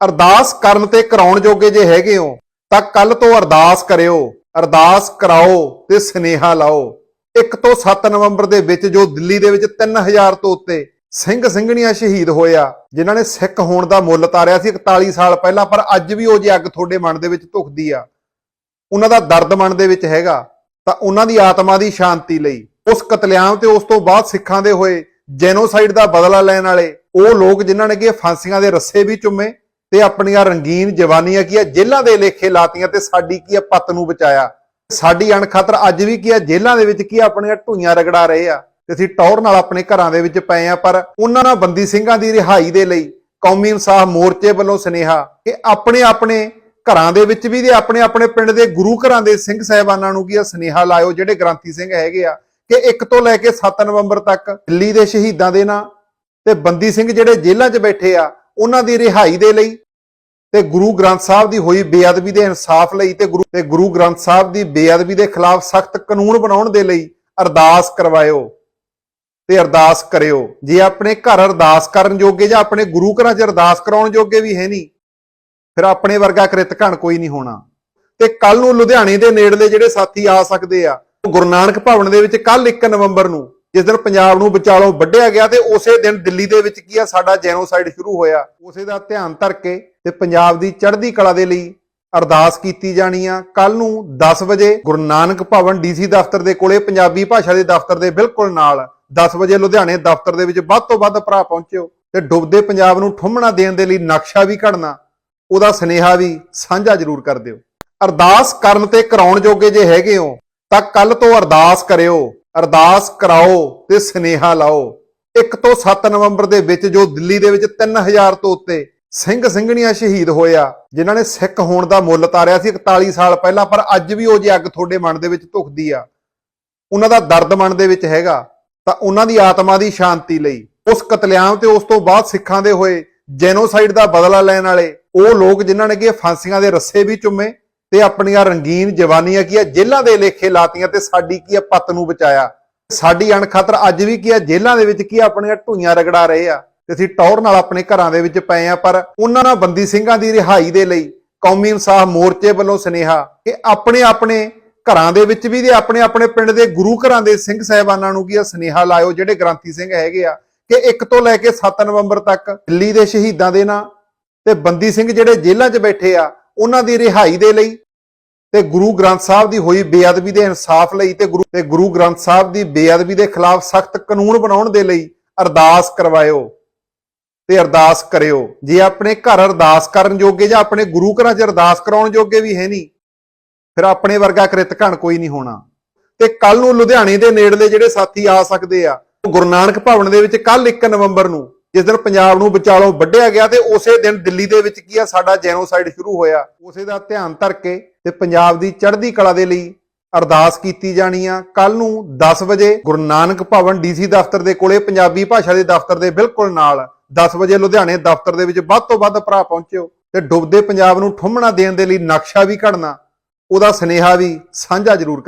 ਅਰਦਾਸ ਕਰਨ ਤੇ ਕਰਾਉਣ ਜੋਗੇ ਜੇ ਹੈਗੇ ਹੋ, ਤਾਂ ਕੱਲ ਤੋਂ ਅਰਦਾਸ ਕਰਿਓ, ਅਰਦਾਸ ਕਰਾਓ ਤੇ ਸਨੇਹਾ ਲਾਓ। 1 ਤੋਂ 7 ਨਵੰਬਰ ਦੇ ਵਿੱਚ ਜੋ ਦਿੱਲੀ ਦੇ ਵਿੱਚ 3000 ਤੋਂ ਉੱਤੇ ਸਿੰਘ ਸਿੰਘਣੀਆਂ ਸ਼ਹੀਦ ਹੋਇਆ, ਜਿਨ੍ਹਾਂ ਨੇ ਸਿੱਖ ਹੋਣ ਦਾ ਮੁੱਲ ਤਾਰਿਆ ਸੀ 41 ਸਾਲ ਪਹਿਲਾਂ, ਪਰ ਅੱਜ ਵੀ ਉਹ ਜੇ ਅੱਗ ਤੁਹਾਡੇ ਮਨ ਦੇ ਵਿੱਚ ਧੁਖਦੀ ਆ, ਉਹਨਾਂ ਦਾ ਦਰਦ ਮਨ ਦੇ ਵਿੱਚ ਹੈਗਾ, ਤਾਂ ਉਹਨਾਂ ਦੀ ਆਤਮਾ ਦੀ ਸ਼ਾਂਤੀ ਲਈ, ਉਸ ਕਤਲੇਆਮ ਤੇ ਉਸ ਤੋਂ ਬਾਅਦ ਸਿੱਖਾਂ ਦੇ ਹੋਏ ਜੈਨੋਸਾਈਡ ਦਾ ਬਦਲਾ ਲੈਣ ਵਾਲੇ ਉਹ ਲੋਕ ਜਿਨ੍ਹਾਂ ਨੇ ਕਿ ਫਾਂਸੀਆਂ ਦੇ ਰੱਸੇ ਵੀ ਚੁੰਮੇ ਤੇ ਆਪਣੀਆਂ ਰੰਗੀਨ ਜਵਾਨੀਆਂ ਕੀ ਆ? ਜੇਲ੍ਹਾਂ ਦੇ ਲੇਖੇ ਲਾਤੀਆਂ ਤੇ ਸਾਡੀ ਕੀ ਆ? ਪੱਤ ਨੂੰ ਬਚਾਇਆ। ਸਾਡੀ ਅਣਖਤਰ ਅੱਜ ਵੀ ਕੀ ਆ? ਜੇਲ੍ਹਾਂ ਦੇ ਵਿੱਚ ਕੀ ਆਪਣੀਆਂ ਢੂਈਆਂ ਰਗੜਾ ਰਹੇ ਆ। ਤੇ ਅਸੀਂ ਟੌਰ ਨਾਲ ਆਪਣੇ ਘਰਾਂ ਦੇ ਵਿੱਚ ਪਏ ਆ, ਪਰ ਉਹਨਾਂ ਨਾਲ ਬੰਦੀ ਸਿੰਘਾਂ ਦੀ ਰਿਹਾਈ ਦੇ ਲਈ ਕੌਮੀ ਇਨਸਾਫ ਮੋਰਚੇ ਵੱਲੋਂ ਸੁਨੇਹਾ ਕਿ ਆਪਣੇ ਆਪਣੇ ਘਰਾਂ ਦੇ ਵਿੱਚ ਵੀ ਤੇ ਆਪਣੇ ਆਪਣੇ ਪਿੰਡ ਦੇ ਗੁਰੂ ਘਰਾਂ ਦੇ ਸਿੰਘ ਸਾਹਿਬਾਨਾਂ ਨੂੰ ਕੀ ਆ? ਸੁਨੇਹਾ ਲਾਇਓ ਜਿਹੜੇ ਗ੍ਰੰਥੀ ਸਿੰਘ ਹੈਗੇ ਆ ਕਿ 1 ਤੋਂ ਲੈ ਕੇ 7 ਨਵੰਬਰ ਤੱਕ ਦਿੱਲੀ ਦੇ ਸ਼ਹੀਦਾਂ ਦੇ ਨਾਂ ਤੇ ਬੰਦੀ ਸਿੰਘ ਜਿਹੜੇ ਜੇਲ੍ਹਾਂ 'ਚ ਬੈਠੇ ਆ ਉਹਨਾਂ ਦੀ ਰਿਹਾਈ ਦੇ ਲਈ ਤੇ ਗੁਰੂ ਗ੍ਰੰਥ ਸਾਹਿਬ ਦੀ ਹੋਈ ਬੇਅਦਬੀ ਦੇ ਇਨਸਾਫ ਲਈ ਤੇ ਗੁਰੂ ਤੇ ਗੁਰੂ ਗ੍ਰੰਥ ਸਾਹਿਬ ਦੀ ਬੇਅਦਬੀ ਦੇ ਖਿਲਾਫ ਸਖਤ ਕਾਨੂੰਨ ਬਣਾਉਣ ਦੇ ਲਈ ਅਰਦਾਸ ਕਰਵਾਇਓ ਤੇ ਅਰਦਾਸ ਕਰਿਓ। ਜੇ ਆਪਣੇ ਘਰ ਅਰਦਾਸ ਕਰਨ ਜੋਗੇ ਜਾਂ ਆਪਣੇ ਗੁਰੂ ਘਰਾਂ 'ਚ ਅਰਦਾਸ ਕਰਾਉਣ ਜੋਗੇ ਵੀ ਹੈ ਨਹੀਂ, ਫਿਰ ਆਪਣੇ ਵਰਗਾ ਕ੍ਰਿਤ ਘਣ ਕੋਈ ਨਹੀਂ ਹੋਣਾ। ਤੇ ਕੱਲ ਨੂੰ ਲੁਧਿਆਣੇ ਦੇ ਨੇੜਲੇ ਜਿਹੜੇ ਸਾਥੀ ਆ ਸਕਦੇ ਆ, ਉਹ ਗੁਰੂ ਨਾਨਕ ਭਵਨ ਦੇ ਵਿੱਚ ਕੱਲ 1 ਨਵੰਬਰ ਨੂੰ ਜਿਸ ਦਿਨ ਪੰਜਾਬ ਨੂੰ ਵਿਚਾਲੋਂ ਵੱਢਿਆ ਗਿਆ ਤੇ ਉਸੇ ਦਿਨ ਦਿੱਲੀ ਦੇ ਵਿੱਚ ਕੀ ਆ, ਸਾਡਾ ਜੈਨੋਸਾਈਡ ਸ਼ੁਰੂ ਹੋਇਆ। ਉਸੇ ਦਾ ਧਿਆਨ ਧਰ ਕੇ ਤੇ ਪੰਜਾਬ ਦੀ ਚੜ੍ਹਦੀ ਕਲਾ ਦੇ ਲਈ ਅਰਦਾਸ ਕੀਤੀ ਜਾਣੀ ਆ। ਕੱਲ ਨੂੰ 10 ਵਜੇ ਗੁਰੂ ਨਾਨਕ ਭਵਨ ਡੀਸੀ ਦਫ਼ਤਰ ਦੇ ਕੋਲੇ, ਪੰਜਾਬੀ ਭਾਸ਼ਾ ਦੇ ਦਫ਼ਤਰ ਦੇ ਬਿਲਕੁਲ ਨਾਲ 10 ਵਜੇ ਲੁਧਿਆਣੇ ਦਫ਼ਤਰ ਦੇ ਵਿੱਚ ਵੱਧ ਤੋਂ ਵੱਧ ਭਰਾ ਪਹੁੰਚਿਓ ਤੇ ਡੁੱਬਦੇ ਪੰਜਾਬ ਨੂੰ ਠੁੰਮਣਾ ਦੇਣ ਦੇ ਲਈ ਨਕਸ਼ਾ ਵੀ ਘੜਨਾ ਉਹਦਾ ਸਨੇਹਾ ਵੀ ਸਾਂਝਾ ਜ਼ਰੂਰ ਕਰ ਦਿਓ। ਅਰਦਾਸ ਕਰਨ ਤੇ ਕਰਾਉਣ ਜੋਗੇ ਜੇ ਹੈਗੇ ਹੋ, ਤਾਂ ਕੱਲ ਤੋਂ ਅਰਦਾਸ ਕਰਿਓ। ਅਰਦਾਸ ਕਰਾਓ ਤੇ ਸਨੇਹਾ ਲਾਓ। 1 ਤੋਂ 7 ਨਵੰਬਰ ਦੇ ਵਿੱਚ ਜੋ ਦਿੱਲੀ ਦੇ ਵਿੱਚ 3000 ਤੋਂ ਉੱਤੇ ਸਿੰਘ ਸਿੰਘਣੀਆਂ ਸ਼ਹੀਦ ਹੋਇਆ, ਜਿਨ੍ਹਾਂ ਨੇ ਸਿੱਖ ਹੋਣ ਦਾ ਮੁੱਲ ਤਾਰਿਆ ਸੀ 41 ਸਾਲ ਪਹਿਲਾਂ, ਪਰ ਅੱਜ ਵੀ ਉਹ ਜੇ ਅੱਗ ਤੁਹਾਡੇ ਮਨ ਦੇ ਵਿੱਚ ਧੁਖਦੀ ਆ, ਉਹਨਾਂ ਦਾ ਦਰਦ ਮਨ ਦੇ ਵਿੱਚ ਹੈਗਾ, ਤਾਂ ਉਹਨਾਂ ਦੀ ਆਤਮਾ ਦੀ ਸ਼ਾਂਤੀ ਲਈ, ਉਸ ਕਤਲੇਆਮ ਤੇ ਉਸ ਤੋਂ ਬਾਅਦ ਸਿੱਖਾਂ ਦੇ ਹੋਏ ਜੈਨੋਸਾਈਡ ਦਾ ਬਦਲਾ ਲੈਣ ਵਾਲੇ ਉਹ ਲੋਕ ਜਿਨ੍ਹਾਂ ਨੇ ਕਿ ਫਾਂਸੀਆਂ ਦੇ ਰੱਸੇ ਵੀ ਚੁੰਮੇ ਤੇ ਆਪਣੀਆਂ ਰੰਗੀਨ ਜਵਾਨੀਆਂ ਕੀ ਆ? ਜੇਲ੍ਹਾਂ ਦੇ ਲੇਖੇ ਲਾਤੀਆਂ ਤੇ ਸਾਡੀ ਕੀ ਆ? ਪੱਤ ਨੂੰ ਬਚਾਇਆ। ਸਾਡੀ ਅਣਖਤਰ ਅੱਜ ਵੀ ਕੀ ਆ? ਜੇਲ੍ਹਾਂ ਦੇ ਵਿੱਚ ਕੀ ਆਪਣੀਆਂ ਢੂਈਆਂ ਰਗੜਾ ਰਹੇ ਆ। ਤੇ ਅਸੀਂ ਟੌਰ ਨਾਲ ਆਪਣੇ ਘਰਾਂ ਦੇ ਵਿੱਚ ਪਏ ਆ, ਪਰ ਉਹਨਾਂ ਨਾਲ ਬੰਦੀ ਸਿੰਘਾਂ ਦੀ ਰਿਹਾਈ ਦੇ ਲਈ ਕੌਮੀ ਇਨਸਾਫ ਮੋਰਚੇ ਵੱਲੋਂ ਸੁਨੇਹਾ ਕਿ ਆਪਣੇ ਆਪਣੇ ਘਰਾਂ ਦੇ ਵਿੱਚ ਵੀ ਤੇ ਆਪਣੇ ਆਪਣੇ ਪਿੰਡ ਦੇ ਗੁਰੂ ਘਰਾਂ ਦੇ ਸਿੰਘ ਸਾਹਿਬਾਨਾਂ ਨੂੰ ਕੀ ਆ? ਸੁਨੇਹਾ ਲਾਇਓ ਜਿਹੜੇ ਗ੍ਰੰਥੀ ਸਿੰਘ ਹੈਗੇ ਆ ਕਿ 1 ਤੋਂ ਲੈ ਕੇ 7 ਨਵੰਬਰ ਤੱਕ ਦਿੱਲੀ ਦੇ ਸ਼ਹੀਦਾਂ ਦੇ ਨਾਂ ਤੇ ਬੰਦੀ ਸਿੰਘ ਜਿਹੜੇ ਜੇਲ੍ਹਾਂ 'ਚ ਬੈਠੇ ਆ ਉਹਨਾਂ ਦੀ ਰਿਹਾਈ ਦੇ ਲਈ ਤੇ ਗੁਰੂ ਗ੍ਰੰਥ ਸਾਹਿਬ ਦੀ ਹੋਈ ਬੇਅਦਬੀ ਦੇ ਇਨਸਾਫ ਲਈ ਤੇ ਗੁਰੂ ਤੇ ਗੁਰੂ ਗ੍ਰੰਥ ਸਾਹਿਬ ਦੀ ਬੇਅਦਬੀ ਦੇ ਖਿਲਾਫ ਸਖਤ ਕਾਨੂੰਨ ਬਣਾਉਣ ਦੇ ਲਈ ਅਰਦਾਸ ਕਰਵਾਇਓ ਤੇ ਅਰਦਾਸ ਕਰਿਓ। ਜੇ ਆਪਣੇ ਘਰ ਅਰਦਾਸ ਕਰਨ ਜੋਗੇ ਜਾਂ ਆਪਣੇ ਗੁਰੂ ਘਰਾਂ 'ਚ ਅਰਦਾਸ ਕਰਾਉਣ ਜੋਗੇ ਵੀ ਹੈ ਨਹੀਂ, ਫਿਰ ਆਪਣੇ ਵਰਗਾ ਕ੍ਰਿਤ ਘਣ ਕੋਈ ਨਹੀਂ ਹੋਣਾ। ਤੇ ਕੱਲ ਨੂੰ ਲੁਧਿਆਣੇ ਦੇ ਨੇੜਲੇ ਜਿਹੜੇ ਸਾਥੀ ਆ ਸਕਦੇ ਆ, ਉਹ ਗੁਰੂ ਨਾਨਕ ਭਵਨ ਦੇ ਵਿੱਚ ਕੱਲ 1 ਨਵੰਬਰ ਨੂੰ ਜਿਸ ਦਿਨ ਪੰਜਾਬ ਨੂੰ ਵਿਚਾਲੋਂ ਵੱਢਿਆ ਗਿਆ ਤੇ ਉਸੇ ਦਿਨ ਦਿੱਲੀ ਦੇ ਵਿੱਚ ਕੀ ਆ, ਸਾਡਾ ਜੈਨੋਸਾਈਡ ਸ਼ੁਰੂ ਹੋਇਆ। ਉਸੇ ਦਾ ਧਿਆਨ ਧਰ ਕੇ ਤੇ ਪੰਜਾਬ ਦੀ ਚੜ੍ਹਦੀ ਕਲਾ ਦੇ ਲਈ ਅਰਦਾਸ ਕੀਤੀ ਜਾਣੀ ਆ। ਕੱਲ ਨੂੰ 10 ਵਜੇ ਗੁਰੂ ਨਾਨਕ ਭਵਨ ਡੀਸੀ ਦਫ਼ਤਰ ਦੇ ਕੋਲੇ, ਪੰਜਾਬੀ ਭਾਸ਼ਾ ਦੇ ਦਫ਼ਤਰ ਦੇ ਬਿਲਕੁਲ ਨਾਲ 10 ਵਜੇ ਲੁਧਿਆਣੇ ਦਫ਼ਤਰ ਦੇ ਵਿੱਚ ਵੱਧ ਤੋਂ ਵੱਧ ਭਰਾ ਪਹੁੰਚਿਓ ਤੇ ਡੁੱਬਦੇ ਪੰਜਾਬ ਨੂੰ ਠੁੰਮਣਾ ਦੇਣ ਦੇ ਲਈ ਨਕਸ਼ਾ ਵੀ ਘੜਨਾ ਉਹਦਾ ਸਨੇਹਾ ਵੀ ਸਾਂਝਾ ਜ਼ਰੂਰ ਕਰ